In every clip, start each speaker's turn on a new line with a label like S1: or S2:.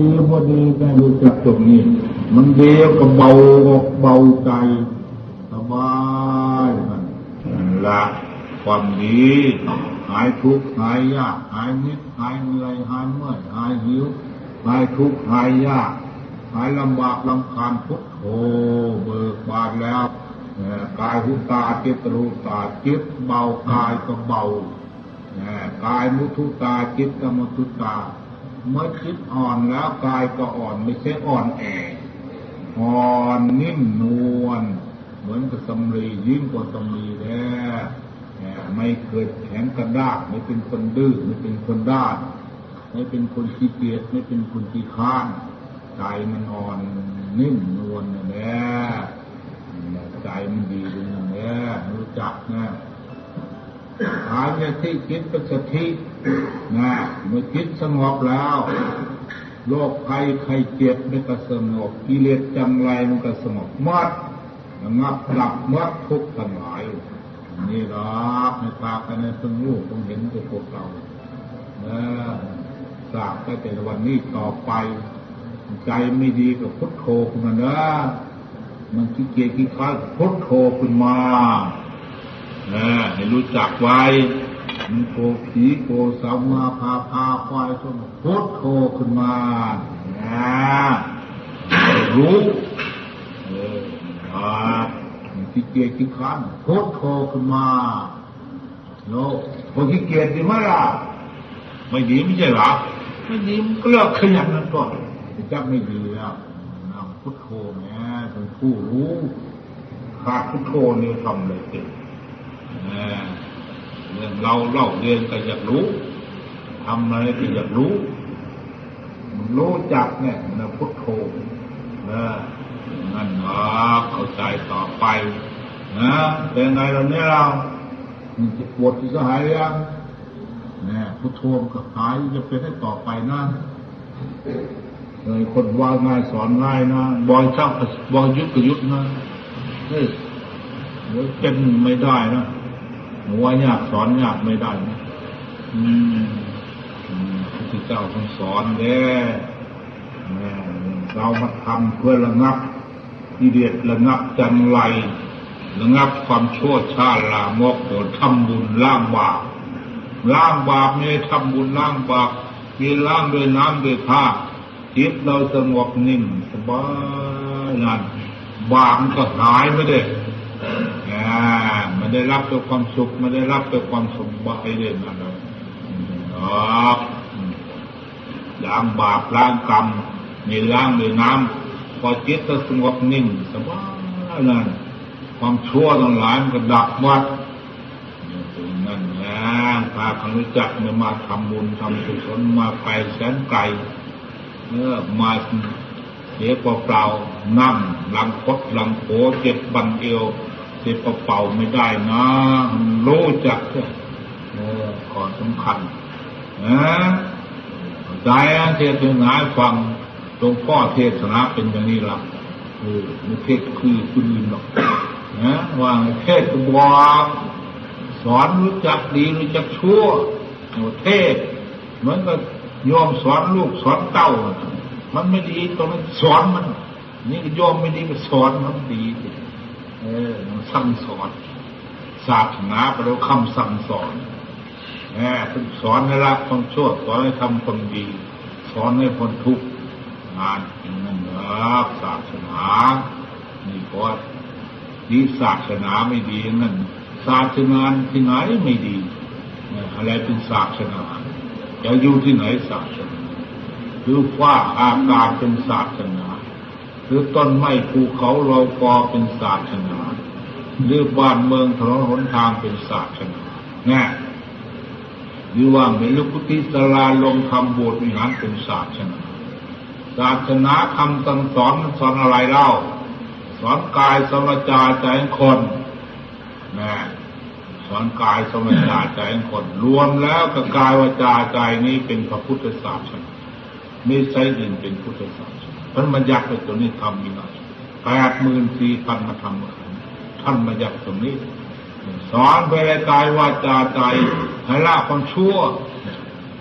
S1: ดีพอดีไม่รู้จักตรงนี้ มันเดียวก็เบาอกเบาใจสบายมันละความดีหายทุกข์หายยากหายนิดหายเหนื่อยหายเมื่อยหายหิวหายทุกข์หายยากหายลำบากลำคาญพุทโธเบิกบานแล้วกายหุตาจิตรูตาจิตเบากายก็เบากายมุทุตาจิตกมุทุตา เมื่อจิตอ่อนแล้วกายก็อ่อนไม่ใช่อ่อนแออ่อนนิ่มนวลเหมือนกับสำลียิ่งกว่าสำลีแท้ไม่เคยแข็งกระด้างไม่เป็นคนดื้อไม่เป็นคนด้าน ไม่เป็นคนขี้เกียจไม่เป็นคนขี้ข้านใจมันอ่อนนิ่มนวลนะแม่ใจมันดีตรงนั้นแม่รู้จักนะหายสติจิตเป็นสตินะ เมื่อจิตสงบแล้ว โรคภัยไข้เจ็บมันก็สงบกิเลสจังไรมันก็สงบมดระงับดับมดทุกข์ทั้งหลายนี่หรอกในตากันในเพิ่งรู้เพิ่งเห็นตัวพวกเรานะทราบตั้งแต่วันนี้ต่อไป ใจไม่ดีก็พุทโธขึ้นมานะมันขี้เกียจขี้ค้านพุทโธขึ้นมาเนะให้รู้จักไว้ มันโกผีโกสาวมาพาพาควายชนพุทโธขึ้นมานะให้รู้เอออ่ามันขี้เกียจขี้ค้านพุทโธขึ้นมาโลกคนขี้เกียจดีไหมล่ะไม่ดีไม่ใช่หรอไม่ดีมันก็เลิกขยันนั่นก่อนจักไม่ดีแล้วนำพุทโธแม้เป็นผู้รู้ขาดพุทโธนี่ทำเลยเก่ง เราเล่าเรียนก็อยากรู้ทำอะไรก็อยากรู้มันรู้จักเนี่ยนะพุทโธนะนั่นนะเข้าใจต่อไปนะเป็นไงเราเนี่ยเรามันจะปวดที่ก็หายยังนะพุทโธมันก็หายจะเป็นให้ต่อไปนะเลยคนว่าง่ายสอนง่ายนะบอยช่าบอยยุดก็ยุดนะเฮ้ยเป็นไม่ได้นะ หัวยากสอนยากไม่ได้นะอืมอืมพระพุทธเจ้าทรงสอนแน่แม่เรามาทำเพื่อระงับกิเลสระงับจันไรระงับความชั่วชาลามกโดนทำบุญล้างบาปล้างบาปไม่ได้ทำบุญล้างบาปมีล้างด้วยน้ำด้วยผ้าจิตเราสงบนิ่งสบายนั่นบาปก็หายไปเลยอ่า มันได้รับตัวความสุขมันได้รับตัวความสมบัติเลยนั่นเลยครับล้างบาปล้างกรรมมีล้างด้วยน้ำพอจิตเราสงบนิ่งสบายนั่นความชั่วทั้งหลายมันก็ดับหมดนั่นนะพาคนรู้จักมามาทำบุญทำกุศลมาไปแสนไกลเมื่อมาเสียเปล่าๆนั่งลังคดลังโผเจ็บบันเอว เสียเป่าไม่ได้นะรู้จักเออขอสำคัญนะใจเทศนาฟังหลวงพ่อเทศนาเป็นอย่างนี้ละเออไม่เทศคือคุณอื่นหรอกนะว่าเทศบอกสอนรู้จักดีรู้จักชั่วเทศเหมือนกับโยมสอนลูกสอนเต้า มันไม่ดีตรงนั้นสอนมัน นี่โยมไม่ดีก็สอนมันดี เออ สั่งสอนศาสนาแปลว่าคำสั่งสอนแหมสอนให้ละความชั่วสอนให้ทำความดี สอนให้พ้นทุกข์งานอย่างนั้นเหรอศาสนานี่เพราะนี่ศาสนาไม่ดีนั่นศาสนาที่ไหนไม่ดีอะไรเป็นศาสนาจะอยู่ที่ไหนศาสนาหรือฟ้าอากาศเป็นศาสนา หรือต้นไม้ภูเขาเรากอเป็นศาสนา หรือบ้านเมืองถนนหนทางเป็นศาสนาแน่หรือว่าเมลุกุติสลาลงคำบวชวิหารเป็นศาสนาศาสนาคำสั่งสอนสอนอะไรเล่า สอนกายสมจาใจคนนะสอนกายสมจาใจคน รวมแล้วกับกายวาจาใจนี้เป็นพระพุทธศาสนาไม่ใช่อื่นเป็นพุทธศาสนาท่านมายักไปตัวนี้ทำมีหน่อยแปดหมื่นสี่พันมาทำ ท่านมายักตรงนี้ สอนไปในกายวาจาใจให้ละความชั่ว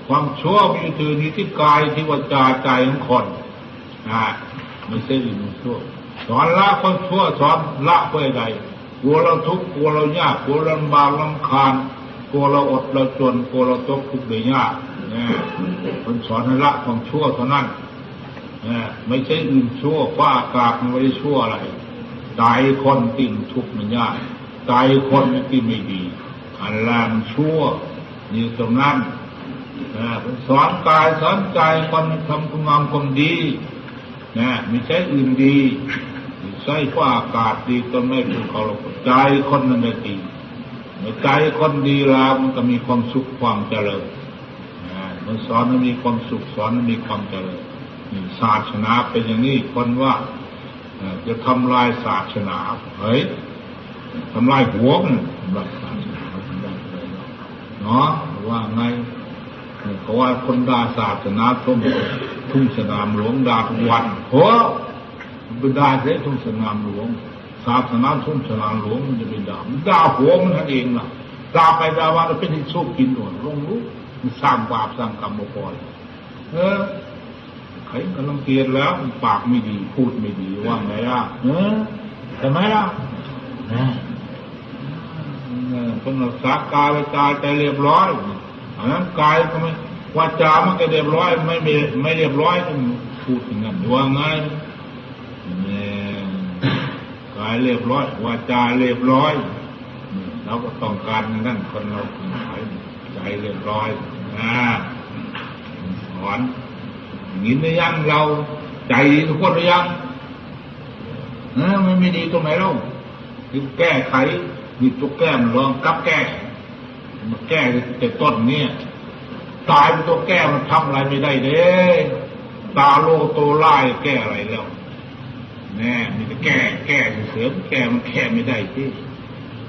S1: ความชั่วมีอยู่ที่นี้ที่กายที่วาจาใจของคนนะไม่ใช่อื่นชั่ว สอนละคนชั่วสอนละเพื่อใดกลัวเราทุกข์กลัวเรายากกลัวเราลำบากลำคาญกลัวเราอดเราจนกลัวเราตกทุกข์ได้ยากนะคนสอนให้ละความชั่วเท่านั้นนะไม่ใช่อื่นชั่วเพราอากาศมันไม่ได้ชั่วอะไร ใจคนติ่งทุกข์มันยากใจคนที่ไม่ดีอันแรงชั่วอยู่ตรงนั้นนะสอนกายสอนใจคนทำคุณงามความดีนะไม่ใช่อื่นดีไม่ใช่เพราอากาศดีจนไม่เป็นเขาหรอกใจคนนั้นไม่ดีใจคนดีแล้วมันก็มีความสุขความเจริญนะมันสอนให้มีความสุขสอนให้มีความเจริญศาสนาเป็นอย่างนี้คนว่า จะทำลายศาสนาเฮ้ยทำลายหัวมันทำลายศาสนาเนาะว่าไงเขาว่าคนด่าศาสนาทุ่มทุ่งสนามหลวงด่าทุกวันโหมันไปด่าเสียทุ่งสนามหลวงศาสนาทุ่งสนามหลวงมันจะไปด่ามันด่าหัวมันท่านเองล่ะด่าไปด่ามาแล้วเป็นที่โชคกินหนวดลงรู้มันสร้างบาปสร้างกรรมมาปล่อเออ ใครกำลังเกลียดแล้วมันปากไม่ดีพูดไม่ดีว่าไงล่ะเออใช่ไหมล่ะนะคนรักษากายวาจาใจเรียบร้อยอันนั้นกายก็ไม่วาจามันก็เรียบร้อย ไม่ไม่ไม่เรียบร้อยก็พูดอย่างนั้นว่าไงเนี่ยกายเรียบร้อยวาจาเรียบร้อยเราก็ต้องการนั่นคนเราใจเรียบร้อยนะสอนอ ย่างนี้ไม่ยังเราใจดีทุกคนหรือยังเออมันไม่ดีตรงไหนเล่าคือแก้ไขมีตัวแก้มันลองกลับแก้มาแก้แต่ต้นเนี่ยตายเป็นตัวแก้มันทำอะไรไม่ได้เด้ตาโลโตไล่แก้อะไรแล้วแน่มีแต่แก้แก้เสือแก้มันแก้ไม่ได้ที่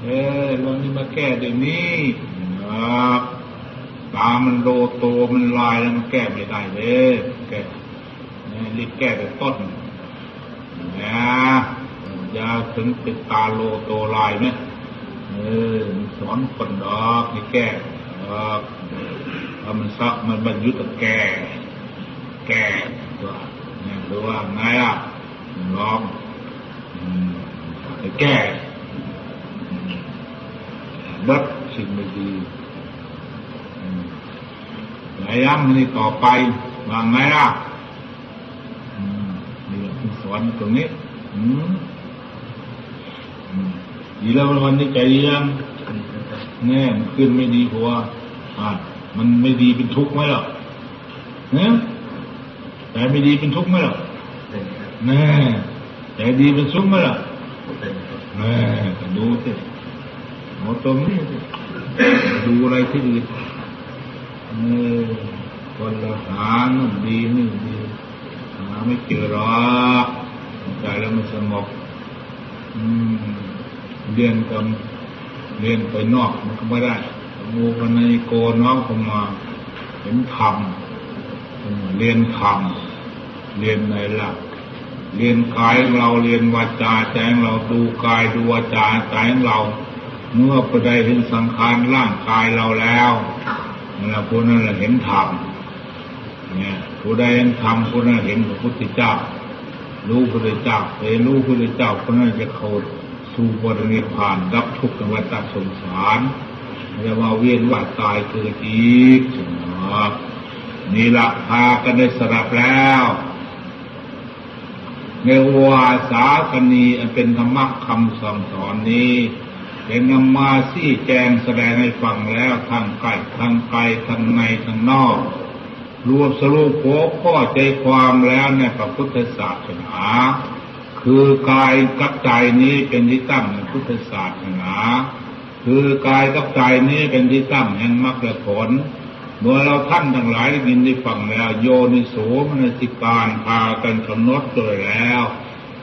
S1: เออเรานี่มาแก้เดี๋ยวนี้ครับ ตามันโลโตมันลายแล้วมันแก้ไม่ได้เลยแก้นี่รีบแก้แต่ต้นนะยาถึงเป็นตาโลโตลายไหมเออสอนคนดอกให้แก้ดอกถ้ามันซักมันบรรยุทธ์แก้แก้ตัวเนี่ยหรือว่าไงอะลองให้แก้บัดสิ่งไม่ดี ย้ำนี่ต่อไปว่าไงล่ะอืมนี่คือสอนตรงนี้อืมดีแล้ววันนี้ใจยังแน่มันขึ้นไม่ดีเพราะว่าอ่ามันไม่ดีเป็นทุกข์ไหมล่ะเนี่ยแต่ไม่ดีเป็นทุกข์ไหมล่ะแน่แต่ดีเป็นสุขไหมล่ะแน่ก็ดูสิหมอตรงนี้สิดูอะไรที่อื่น เออคนละหานู่นดีนี่ดีหาไม่เจอหรอกใจแล้วมันสงบอืมเรียนกับเรียนไปนอกมันก็ไม่ได้โมกันในโกน้องเข้ามาเห็นธรรมเรียนธรรมเรียนในหลักเรียนกายเราเรียนวาจาใจเราดูกายดูวาจาใจของเรา เมื่อประใดเห็นสังขารร่างกายเราแล้ว นั่นแหละผู้นั้นเห็นธรรมเนี่ยผู้ใดเห็นธรรมผู้นั้นเห็นพระพุทธเจ้า รู้พระพุทธเจ้าเห็นรู้พระพุทธเจ้าคนนั้นจะเข้าสู่บรนิพพานรับทุกข์ในวัฏสงสารจะมาเวียนว่าตายเกิดอีกนะนี่ละพากันได้สลับแล้วในวาสาคณีอันเป็นธรรมะคำสั่งสอนนี้ เป็นนำมาซี่แจงแสดงให้ฟังแล้วทางไกลทางไกลทางในทางนอก รวมสรุปหัวข้อใจความแล้วในพระพุทธศาสนา คือกายกับใจนี้เป็นที่ตั้งแห่งพุทธศาสนา คือกายกับใจนี้เป็นที่ตั้งแห่งมรรคผลเมื่อเราท่านทั้งหลายได้ยินได้ฟังแล้ว โยนิโสมนสิการพากันกำหนดโดยแล้ว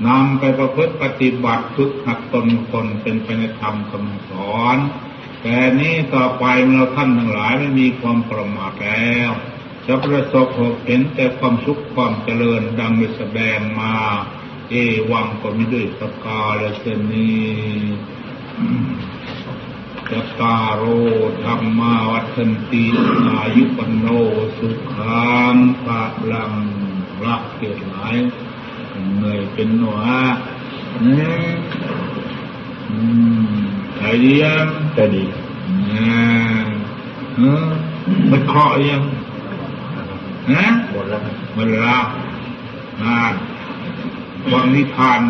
S1: นำไปประพฤติปฏิบัติฝึกหัดตนคนเป็นไปในธรรมคำสอน แต่นี้ต่อไปเมื่อเราท่านทั้งหลายไม่มีความประมาทแล้วจะประสบพบเห็นแต่ความสุขความเจริญดังได้แสดงมา เอวังก็มีด้วยสกาลเสนีจตารโอธรรมาวัฒนติอายุปโนสุขังปะลังรักเกิดหลาย เหนื่อยเป็นหนัวเนี่ยดียัง
S2: ก็ดี
S1: อ่าเออมันเคาะยังฮะ
S2: หมดแล้วครับ
S1: มันลาอ่าวังนิพาน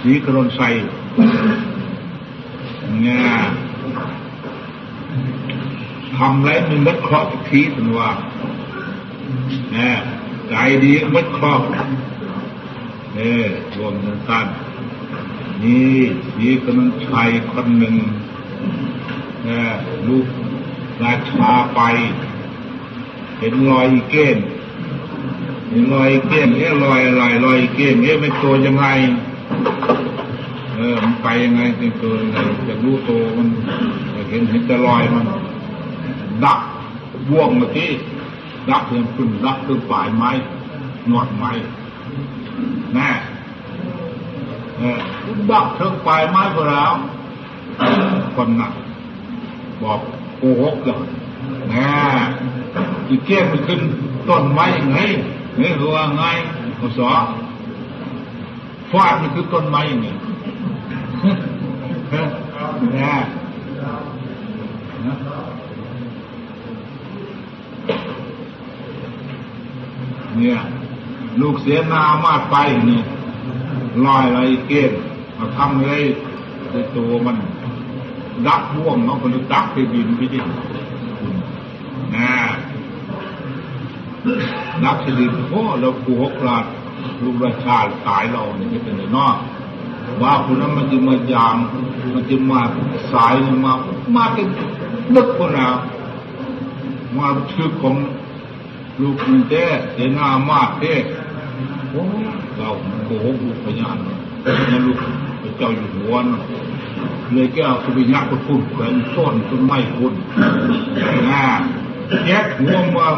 S1: สีกรนไซเนี่ยทำไรมันมัดเคราะห์สักทีถึงว่าเนี่ยใจดีมัดเคราะห์ เนี่ยรวมสั้นนี่สีกรนชัยคนหนึ่งนี่ลูกราชาไป เห็นรอยเก้นเห็นรอยเก้นเอ๊ะรอยอะไรรอยเก้นเอ๊ะเป็นตัวยังไงเออมันไปยังไงเป็นตัวยังไงจะรู้ตัวมันเห็นเห็นแต่รอยมัน ดักบ่วงเมื่อกี้ดักเพื่อนขึ้นดักขึ้นปลายไม้หนวดไม้ น่เออดักเทิงปลายไม้พอแล้วคนน่ะ บอกโกหกเลยน่อีเกี้ยมันขึ้นต้นไม้ยังไงเนี่รู้ว่าไงเขสอนฟาดมันคือต้นไม้ยังไงน่เนี่ย ลูกเสียนามาดไปนี่ลอยอะไรเกณฑ์มาทำเลยในตัวมัน ดักบ่วงเนาะคนดักไปบินไปดินะดักไปดินโอ้เราผูกลาดลูกราชาตายเราเนี่ยเป็นไงเนาะว่าคนนั้นมันจะมายาม มันจะมาสายมา มาเป็นนึกคนเรามาชื่อของลูกมันเต้เสนามาเต้ เราโกหกลูกพยานเนี่ยลูกพระเจ้าอยู่หัวนะเลยแก้วสุริยะก็พูดแขวนต้นต้นไม้คุณนะแยกหัวมือง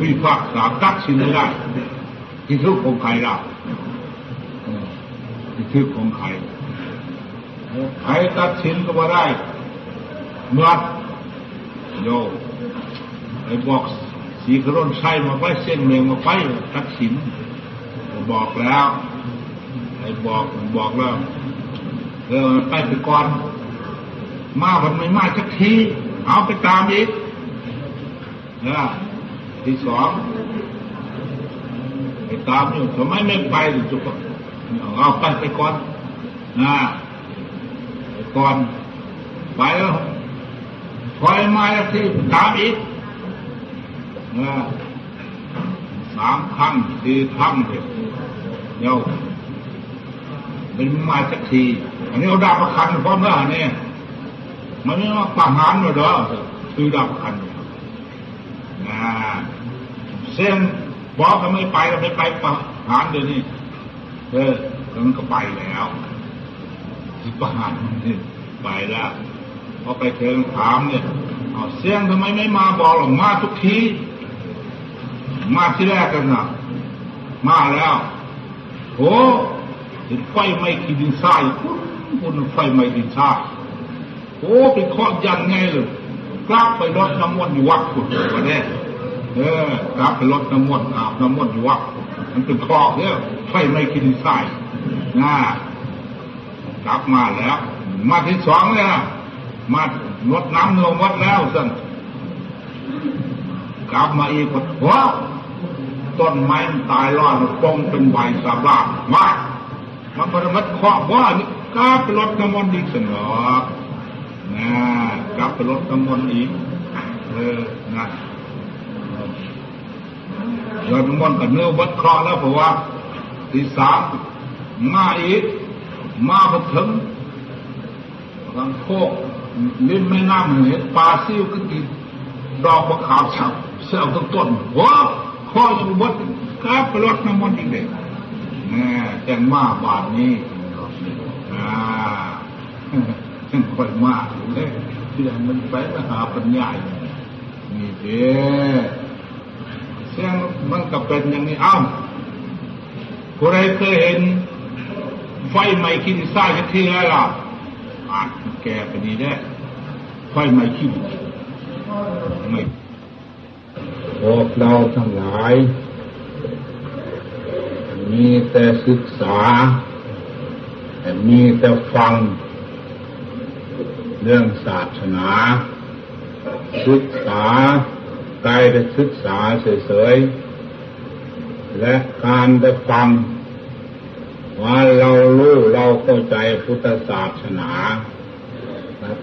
S1: วิพากษาตัดสินไม่ได้ที่ทุกของใครล่ะที่ทุกของใครใครตัดสินก็มาได้เมื่อโยไอ้บอกสีกระร่นใช่มาไปเส้นเมืองมาไปตัดสิน บอกแล้วไอ้บอกบอกแล้วเออไปไปก่อน มาวันไม่มาสักที เอาไปตามอีกนะที่สองไปตามอยู่ทำไมไม่ไปจุกเอาไปไปก่อนนะไปก่อน ไปแล้วถอยมาสักทีตามอีกนะ สามครั้งสี่ครั้งเดี๋ยวเป็นมาสักที อันนี้เอาดาบประคันพร้อมแล้วเนี่ยมันไม่ว่าประหารหรอกเด้อคือดาบประคันนะเส้นบอกก็ไม่ไปก็ไม่ไปประหารเดี๋ยวนี้เออมันก็ไปแล้วที่ประหารนี่ไปแล้วพอไปเชิงถามเนี่ยเอาเสียงทำไมไม่มาบอกหรอกมาทุกที มาที่แรกกันนะมาแล้วโหเห็นไฟไหม้ขีดินทรายพุ่นพุ่นไฟไหม้ดินทรายโอ้เป็นข้อยันไงเลยกลับไปรดน้ำมนต์อยู่วัดพุ่นวันนี้เออกลับไปรดน้ำมนต์อาบน้ำมนต์อยู่วัดมันเป็นข้อเนี่ยไฟไหม้ขีดินทรายนะกลับมาแล้ว มาที่สองเลยนะมาลดน้ำลงวัดแล้วสั่นกลับมาอีกว่าว้าว ต้นไม้ตายรอดมันปงเป็นใบสาบลามามันปรมัดเคาะว่านี่กลับไปรดน้ำมนต์อีกสนอกนะกลับไปรดน้ำมนต์อีกเออนะรดน้ำมนต์กับเนื้อวัดคราะห์แล้วเพราะว่าที่สามมาอีกมาพอถึงทางโคกลิ้นแม่น้ำเห็นปลาซิ่วก็กินดอกมะขามฉับเสี่ยวต้นต้นว้าว ข้ออยู่วัดครับรดน้ำมนต์อีกเด็กแน่แจ้งมาบาทนี้อ่าจังค่อยมากเลยที่ไหนมันไปมหาปัญญานี่เด้เสียงมันก็เป็นอย่างนี้ เอ้าผู้ใดเคยเห็น ไฟไหม้ขี้ดินทรายสักทีแล้วล่ะอาจแก่ไปดีได้ไฟไหม่คิดไม่ พวกเราทั้งหลาย มีแต่ศึกษาแต่มีแต่ฟัง เรื่องศาสนา ศึกษาไกลแต่ศึกษาเฉยๆ และการได้ฟัง ว่าเรารู้เราเข้าใจพุทธศาสนา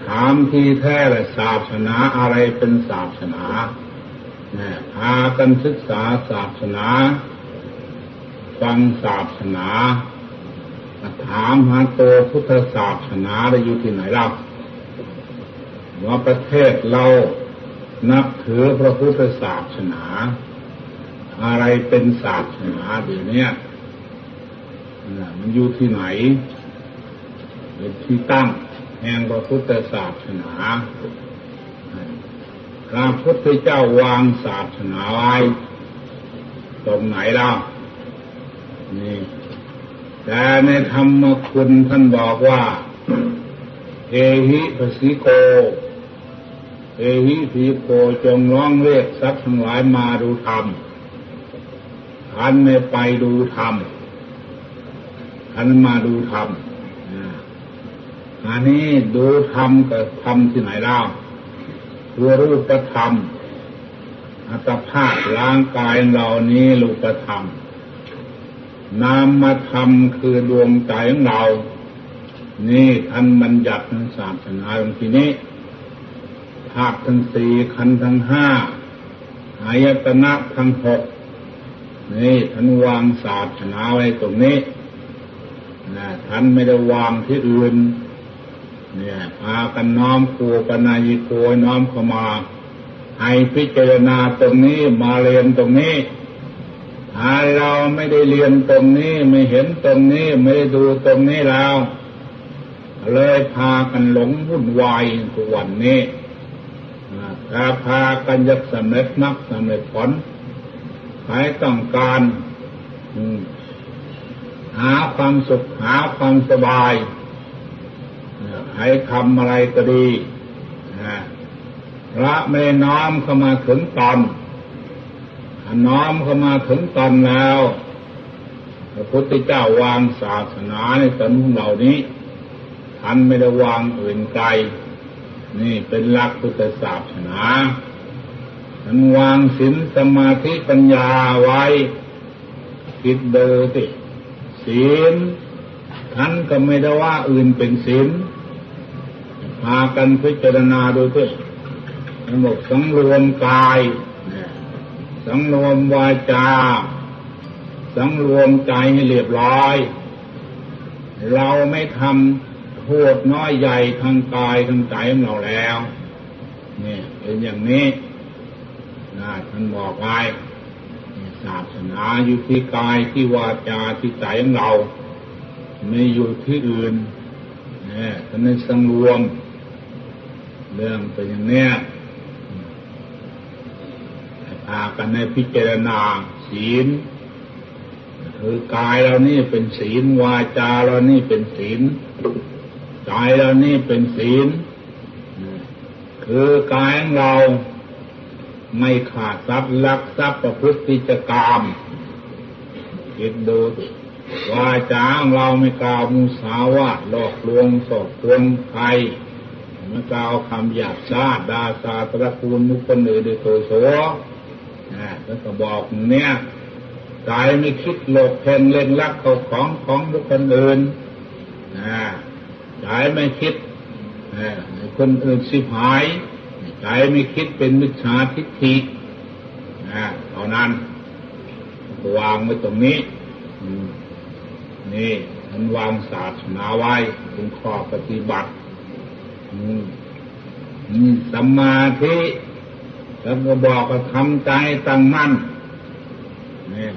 S1: ถามที่แท้และศาสนาอะไรเป็นศาสนา พากันศึกษาศาสนา ฟังศาสนา ถามหาตัวพุทธศาสนาได้อยู่ที่ไหนเล่าว่าประเทศเรานับถือพระพุทธศาสนา อะไรเป็นศาสนาเดี๋ยวนี้มันอยู่ที่ไหนเป็นที่ตั้งแห่งพระพุทธศาสนา พระพุทธเจ้าวางศาสนาไว้ตรงไหนเล่านี่แต่ในธรรมคุณท่านบอกว่า เอหิปสิโก เอหิพีโกจงร้องเรียกทรัพย์ทั้งหลายมาดูธรรมท่านไม่ไปดูธรรมท่านมาดูธรรมอันนี้ดูธรรมกับธรรมที่ไหนเล่า คือรูปธรรม อัตภาพร่างกายเรานี้รูปธรรม นามธรรมคือดวงใจของเรา นี่ท่านบัญญัติในศาสนาตรงที่นี้ธาตุทั้งสี่ขันธ์ทั้งห้าอายตนะทั้งหกนี่ท่านวางศาสนาไว้ตรงนี้นะท่านไม่ได้วางที่อื่น เนี่ยพากันน้อมครูปนายิโกน้อมเข้ามา ให้พิจารณาตรงนี้มาเรียนตรงนี้ถ้าเราไม่ได้เรียนตรงนี้ไม่เห็นตรงนี้ไม่ได้ดูตรงนี้แล้วเลยพากันหลงวุ่นวายทุกวันนี้ถ้าพากันยักสำเร็จนักสำเร็จผลใครต้องการหาความสุขหาความสบาย ให้ทำอะไรก็ดีพระไม่น้อมเข้ามาถึงตอนน้อมเข้ามาถึงตอนแล้วพระพุทธเจ้าวางศาสนาในตนของเหล่านี้ท่านไม่ได้วางอื่นไกล นี่เป็นหลักพุทธศาสนาท่านวางศีลสมาธิปัญญาไว้คิดดูสิศีลท่านก็ไม่ได้ว่าอื่นเป็นศีล พากันพิจารณาดูเถอะทั้หมดสังรวมกาย สังรวมวาจา สังรวมใจให้เรียบร้อย เราไม่ทำโทษน้อยใหญ่ทางกายทางใจของเราแล้วนี่เป็นอย่างนี้นะท่านบอกไว้ศาสนาอยู่ที่กายที่วาจาที่ใจของเรา ไม่อยู่ที่อื่นเนี่ยท่านสังรวม เรื่องเป็นอย่างนี้พากันในพิจารณาศีล คือกายเรานี่เป็นศีลวาจาเรานี่เป็นศีลใจเรานี่เป็นศีล คือกายของเราไม่ขาดทรัพย์ลักทรัพย์ประพฤติจกรรมคิดดูวาจาของเราไม่กล่าวมุสาวาทหลอกลวงสอบควงใคร มันกล่าวคำหยาบช้าดาซาตระกูลมุคนอื่นโดยโตโสนะแล้วก็บอกเนี่ยใจไม่คิดโลกเพนเล่นลักเขาของของบุคคลอื่นนะใจไม่คิดคนอื่นสิบหายใจไม่คิดเป็นมิจฉาทิฏฐินะเท่านั้นวางไว้ตรงนี้นี่มันวางศาสนาไว้เป็นข้อปฏิบัติ สมาธิแล้วก็บอกว่าทำใจตั้งมั่นนี่ย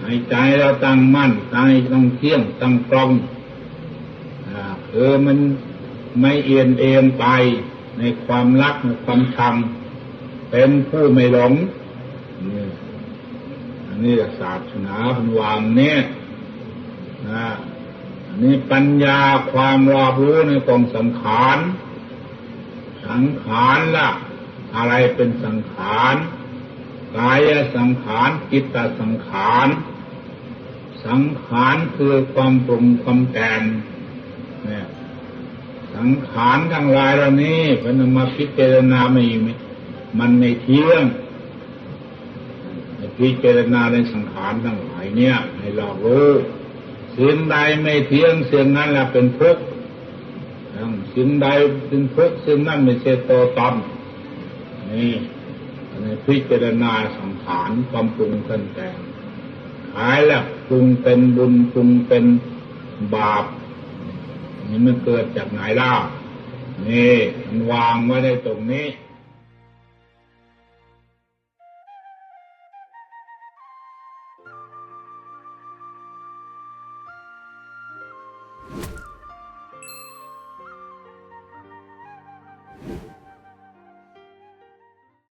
S1: ให้ใจเราตั้งมั่นใจต้องเที่ยงตั้งตรงเออมันไม่เอียนเอียนไปในความรักในความชังเป็นผู้ไม่หลงนี่อันนี้ศาสนาพันวางเนี่ยนะ อันนี้ปัญญาความรอบรู้ในกองสังขาร สังขารล่ะ อะไรเป็นสังขารกายสังขารจิตตสังขาร สังขารคือความปรุงความแต่งเนี่ยสังขารทั้งหลายเหล่านี้พนมาพิจารณาไม่มันไม่เที่ยงพิจารณาในสังขารทั้งหลายเนี่ย ให้เรารู้ สิ่งใดไม่เที่ยงสิ่งนั้นแหละเป็นทุกข์สิ่งใดเป็นทุกข์สิ่งนั้นไม่ใช่ตัวตนนี่ในพิจารณาสังขารความปรุงกันแต่งหายแล้วปรุงเป็นบุญปรุงเป็นบาปนี่มันเกิดจากไหนล่ะนี่มันวางไว้ในตรงนี้